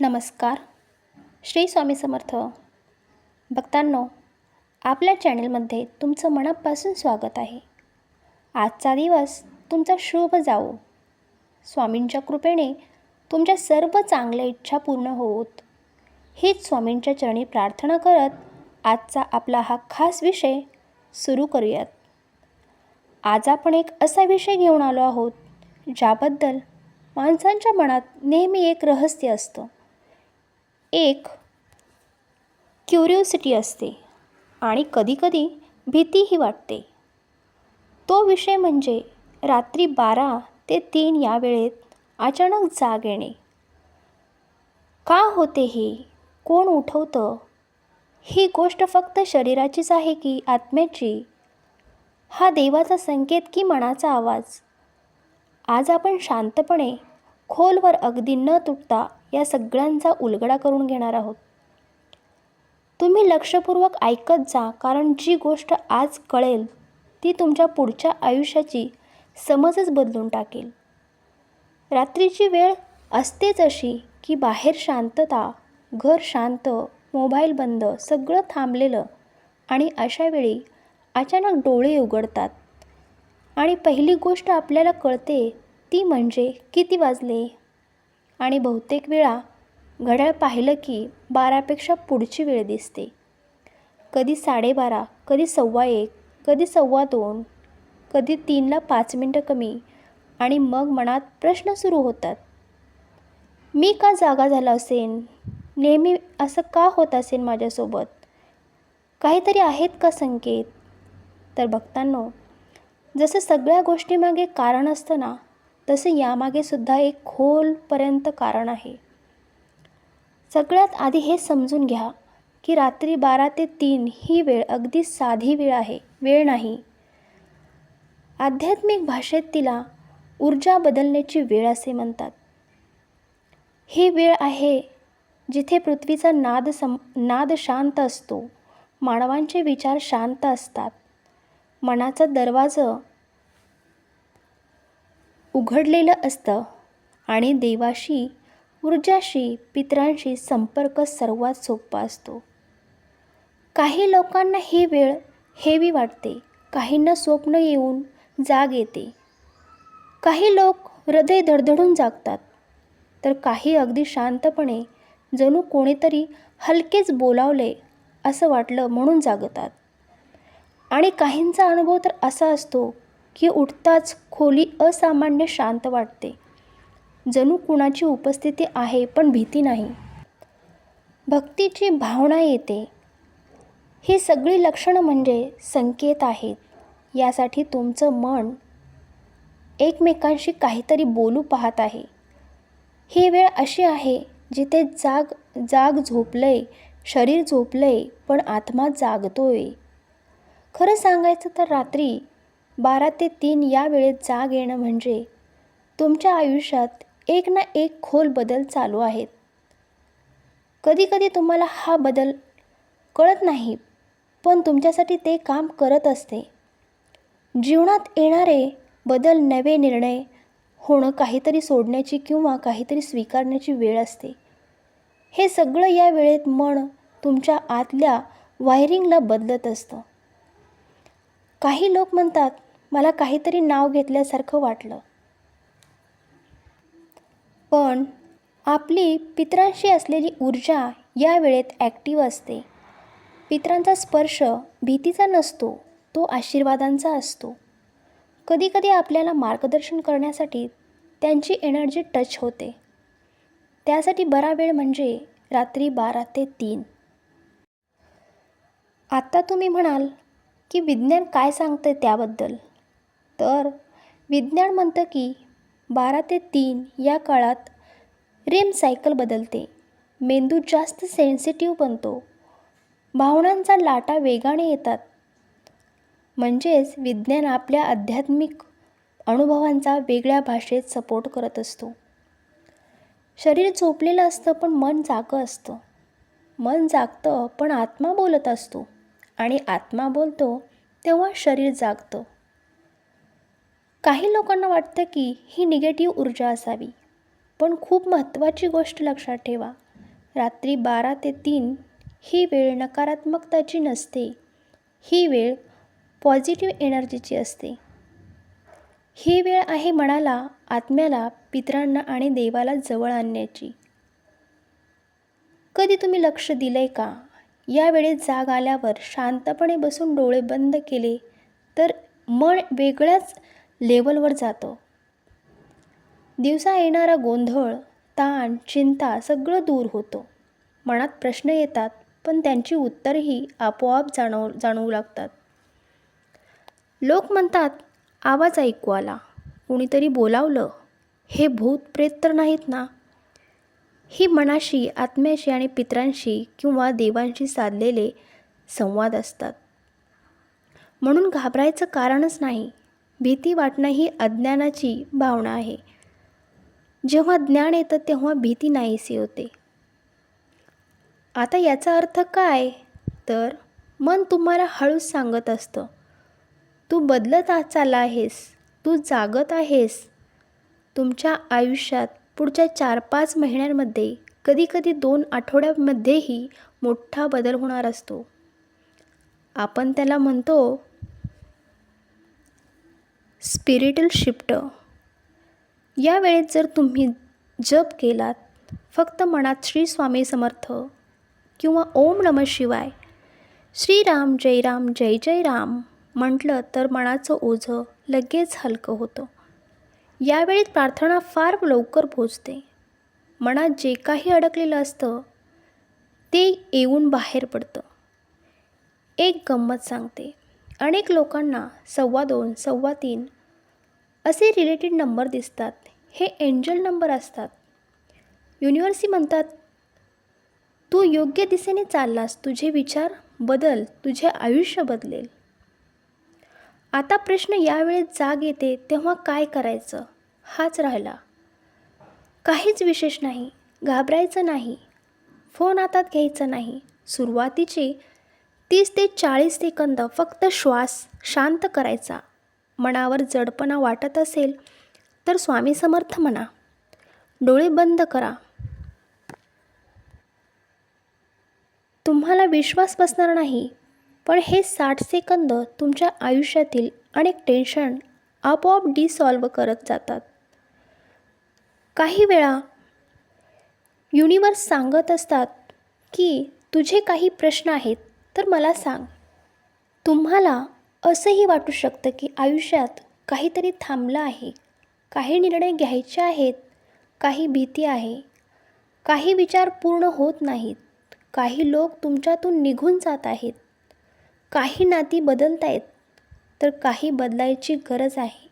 नमस्कार. श्री स्वामी समर्थ. भक्तांनो आपल्या चॅनलमध्ये तुमचं मनापासून स्वागत आहे. आजचा दिवस तुमचा शुभ जावो. स्वामींच्या कृपेने तुमच्या सर्व चांगल्या इच्छा पूर्ण होत हीच स्वामींच्या चरणी प्रार्थना करत आजचा आपला हा खास विषय सुरू करूयात. आज आपण एक असा विषय घेऊन आलो आहोत ज्याबद्दल माणसांच्या मनात नेहमी एक रहस्य असतं. एक क्युरिओसिटी असते आणि कधीकधी भीतीही वाटते. तो विषय म्हणजे रात्री बारा ते तीन या वेळेत अचानक जाग येणे. का होते हे? कोण उठवतं? ही गोष्ट फक्त शरीराचीच आहे की आत्म्याची? हा देवाचा संकेत की मनाचा आवाज? आज आपण शांतपणे खोलवर अगदी न तुटता या सगळ्यांचा उलगडा करून घेणार आहोत. तुम्ही लक्षपूर्वक ऐकत जा कारण जी गोष्ट आज कळेल ती तुमच्या पुढच्या आयुष्याची समजच बदलून टाकेल. रात्रीची वेळ असतेच अशी की बाहेर शांतता घर शांत मोबाईल बंद सगळं थांबलेलं आणि अशावेळी अचानक डोळे उघडतात. आणि पहिली गोष्ट आपल्याला कळते ती म्हणजे किती वाजले? आणि बहुतेक वेळा घड्याळ पाहिलं की बारापेक्षा पुढची वेळ दिसते. कधी साडेबारा कधी सव्वा एक कधी सव्वा दोन कधी तीनला पाच मिनटं कमी आणि मग मनात प्रश्न सुरू होतात. मी का जागा झाला असेन? नेहमी असं का होत असेल माझ्यासोबत? काहीतरी आहेत का संकेत? तर भक्तांनो जसं सगळ्या गोष्टीमागे कारण असतं ना तसे यामागे सुद्धा एक खोलपर्यंत कारण आहे. सगळ्यात आधी हे समजून घ्या की रात्री बारा ते तीन ही वेळ अगदी साधी वेळ आहे वेळ नाही. आध्यात्मिक भाषेत तिला ऊर्जा बदलण्याची वेळ असे म्हणतात. ही वेळ आहे जिथे पृथ्वीचा नाद सम नाद शांत असतो मानवांचे विचार शांत असतात. मनाचं दरवाजं उघडलेलं असतं आणि देवाशी ऊर्जाशी पितरांशी संपर्क सर्वात सोपा असतो. काही लोकांना ही वेळ हेवी वाटते काहींना स्वप्न येऊन जाग येते. काही लोक हृदय धडधडून जागतात तर काही अगदी शांतपणे जणू कोणीतरी हलकेच बोलावले असं वाटलं म्हणून जागतात. आणि काहींचा अनुभव तर असा असतो की उठताच खोली असामान्य शांत वाटते. जणू कुणाची उपस्थिती आहे पण भीती नाही. भक्तीची भावना येते. ही सगळी लक्षणं म्हणजे संकेत आहेत. यासाठी तुमचं मन एकमेकांशी काहीतरी बोलू पाहत आहे. ही वेळ अशी आहे जिथे जाग जाग झोपलंय शरीर झोपलंय पण आत्मा जागतोय. खरं सांगायचं तर रात्री बारा ते तीन या वेळेत जाग येणं म्हणजे तुमच्या आयुष्यात एक ना एक खोल बदल चालू आहेत. कधीकधी तुम्हाला हा बदल कळत नाही पण तुमच्यासाठी ते काम करत असते. जीवनात येणारे बदल नवे निर्णय होणं काहीतरी सोडण्याची किंवा काहीतरी स्वीकारण्याची वेळ असते. हे सगळं या वेळेत मन तुमच्या आतल्या वायरिंगला बदलत असतं. काही लोक म्हणतात मला काहीतरी नाव घेतल्यासारखं वाटलं. पण आपली पितरांशी असलेली ऊर्जा या वेळेत ॲक्टिव्ह असते. पित्रांचा स्पर्श भीतीचा नसतो तो आशीर्वादांचा असतो. कधीकधी आपल्याला मार्गदर्शन करण्यासाठी त्यांची एनर्जी टच होते. त्यासाठी बरा वेळ म्हणजे रात्री बारा ते तीन. आत्ता तुम्ही म्हणाल की विज्ञान काय सांगतं त्याबद्दल? तर विज्ञान म्हणतं की बारा ते तीन या काळात रेम सायकल बदलते. मेंदू जास्त सेन्सिटिव्ह बनतो. भावनांचा लाटा वेगाने येतात. म्हणजेच विज्ञान आपल्या आध्यात्मिक अनुभवांचा वेगळ्या भाषेत सपोर्ट करत असतो. शरीर झोपलेलं असतं पण मन जागं असतं. मन जागतं पण आत्मा बोलत असतो. आणि आत्मा बोलतो तेव्हा शरीर जागतं. काही लोकांना वाटतं की ही निगेटिव्ह ऊर्जा असावी. पण खूप महत्त्वाची गोष्ट लक्षात ठेवा. रात्री बारा ते तीन ही वेळ नकारात्मकताची नसते. ही वेळ पॉझिटिव्ह एनर्जीची असते. ही वेळ आहे मनाला आत्म्याला पितरांना आणि देवाला जवळ आणण्याची. कधी तुम्ही लक्ष दिलंय का? या वेळेत जाग आल्यावर शांतपणे बसून डोळे बंद केले तर मन वेगळ्याच लेवलवर जातं. दिवसा येणारा गोंधळ ताण चिंता सगळं दूर होतं. मनात प्रश्न येतात पण त्यांची उत्तरही आपोआप जाणव जाणवू लागतात. लोक म्हणतात आवाज ऐकू आला. कुणीतरी बोलावलं. हे भूत प्रेत तर नाहीत ना? ही मनाशी आत्म्याशी आणि पितरांशी किंवा देवांशी साधलेले संवाद असतात. म्हणून घाबरायचं कारणच नाही. भीती वाटणं ही अज्ञानाची भावना आहे. जेव्हा ज्ञान येतं तेव्हा भीती नाहीशी होते. आता याचा अर्थ काय? तर मन तुम्हाला हळूच सांगत असतं. तू बदलत आ चालला आहेस. तू जागत आहेस. तुमच्या आयुष्यात पुढच्या चार पाच महिन्यांमध्ये कधीकधी दोन आठवड्यामध्येही मोठा बदल होणार असतो. आपण त्याला म्हणतो स्पिरिटल शिफ्ट. या वेळेत जर तुम्ही जप केलात फक्त मनात श्री स्वामी समर्थ किंवा ओम नम शिवाय श्रीराम जय राम जय जय राम म्हटलं तर मनाचं ओझं लगेच हलकं होतं. यावेळी प्रार्थना फार लवकर पोचते. मनात जे काही अडकलेलं असतं ते येऊन बाहेर पडतं. एक गंमत सांगते. अनेक लोकांना सव्वा दोन सव्वा तीन असे रिलेटेड नंबर दिसतात. हे एंजल नंबर असतात. युनिव्हर्सी म्हणतात तू योग्य दिशेने चाललास. तुझे विचार बदल. तुझे आयुष्य बदलेल. आता प्रश्न यावेळेस जाग येते तेव्हा काय करायचं? हाच राहिला. काहीच विशेष नाही. घाबरायचं नाही. फोन हातात घ्यायचा नाही. सुरुवातीची तीस ते चाळीस सेकंद फक्त श्वास शांत करायचा. मनावर जडपणा वाटत असेल तर स्वामी समर्थ म्हणा. डोळे बंद करा. तुम्हाला विश्वास बसणार नाही पण हे साठ सेकंद तुमच्या आयुष्यातील अनेक टेन्शन आपोआप डिसॉल्व करत जातात. काही वेळा युनिवर्स सांगत असतात की तुझे काही प्रश्न आहेत तर मला सांग तुम्हाला असंही वाटू शकतं की आयुष्यात काहीतरी थांबलं आहे काही निर्णय घ्यायचे आहेत काही भीती आहे काही विचार पूर्ण होत नाहीत काही लोक तुमच्यातून निघून जात आहेत काही नाती बदलत आहेत तर काही बदलायची गरज आहे.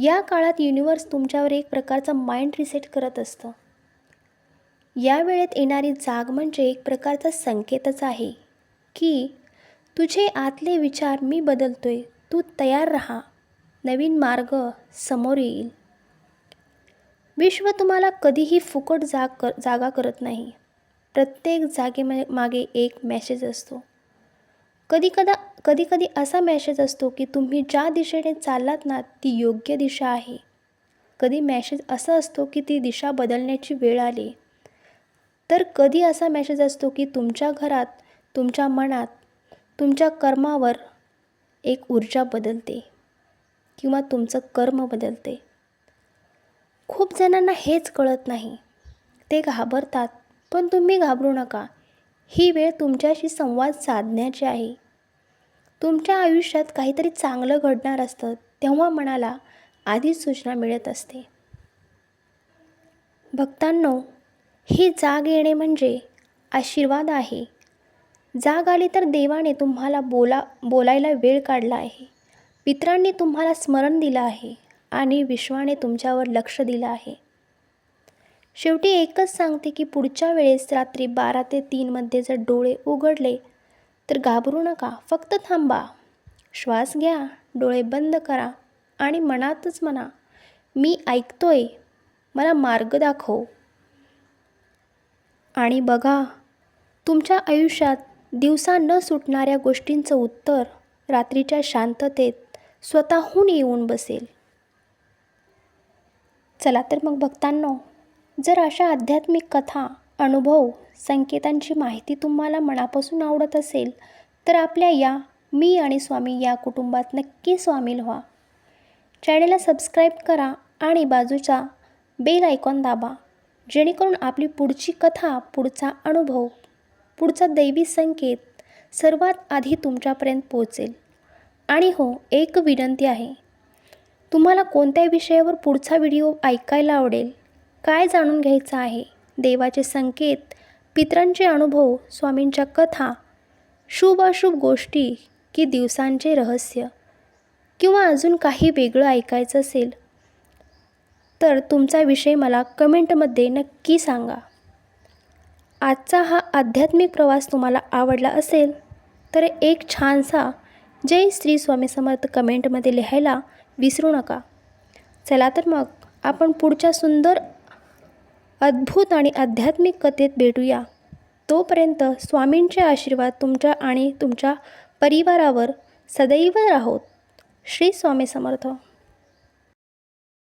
या काळात युनिवर्स तुमच्यावर एक प्रकारचा माइंड रिसेट करत असतं. या वेळेत येणारी जाग म्हणजे एक प्रकारचा संकेतच आहे. की तुझे आतले विचार मी बदलतोय. तू तयार राहा. नवीन मार्ग समोर येईल. विश्व तुम्हाला कधीही फुकट जाग कर जागा करत नाही. प्रत्येक जागे मागे एक मॅसेज असतो. कधी कदा कधी कधी असा मॅसेज असतो की तुम्ही ज्या दिशेने चाललात ना ती योग्य दिशा आहे. कधी मॅसेज असा असतो की ती दिशा बदलण्याची वेळ आली. तर कधी असा मॅसेज असतो की तुमच्या घरात तुमच्या मनात तुमच्या कर्मावर एक ऊर्जा बदलते किंवा तुमचं कर्म बदलते. खूप जणांना हेच कळत नाही. ते घाबरतात पण तुम्ही घाबरू नका. ही वेळ तुमच्याशी संवाद साधण्याची आहे. तुमच्या आयुष्यात काहीतरी चांगलं घडणार असतं तेव्हा मनाला आधीच सूचना मिळत असते. भक्तांनो ही जाग येणे म्हणजे आशीर्वाद आहे. जाग आली तर देवाने तुम्हाला बोला बोलायला वेळ काढला आहे. पित्रांनी तुम्हाला स्मरण दिलं आहे आणि विश्वाने तुमच्यावर लक्ष दिलं आहे. शेवटी एकच सांगते की पुढच्या वेळेस रात्री बारा ते तीनमध्ये जर डोळे उघडले तर घाबरू नका फक्त थांबा. श्वास घ्या डोळे बंद करा आणि मनातच म्हणा मी ऐकतोय मला मार्ग दाखव. आणि बघा तुमच्या आयुष्यात दिवसा न सुटणाऱ्या गोष्टींचं उत्तर रात्रीच्या शांततेत स्वतःहून येऊन बसेल. चला तर मग भक्तांनो जर अशा आध्यात्मिक कथा अनुभव संकेतांची माहिती तुम्हाला मनापासून आवडत असेल तर आपल्या या मी आणि स्वामी या कुटुंबात नक्की सामील व्हा. चॅनेलला सबस्क्राईब करा आणि बाजूचा बेल आयकॉन दाबा जेणेकरून आपली पुढची कथा पुढचा अनुभव पुढचा दैवी संकेत सर्वात आधी तुमच्यापर्यंत पोहोचेल. आणि हो एक विनंती आहे. तुम्हाला कोणत्या विषयावर पुढचा व्हिडिओ ऐकायला आवडेल काय जाणून घ्यायचं आहे देवाचे संकेत पितरांचे अनुभव स्वामींच्या कथा शुभ अशुभ गोष्टी की दिवसांचे रहस्य किंवा अजून काही वेगळं ऐकायचं असेल तर तुमचा विषय मला कमेंटमध्ये नक्की सांगा. आजचा हा आध्यात्मिक प्रवास तुम्हाला आवडला असेल तर एक छानसा जय श्री स्वामी समर्थ कमेंटमध्ये लिहायला विसरू नका. चला तर मग आपण पुढच्या सुंदर अद्भुत आणि आध्यात्मिक कथेत भेटूया. तोपर्यंत स्वामींचे आशीर्वाद तुमच्या आणि तुमच्या परिवारावर सदैव राहोत. श्री स्वामी समर्थ.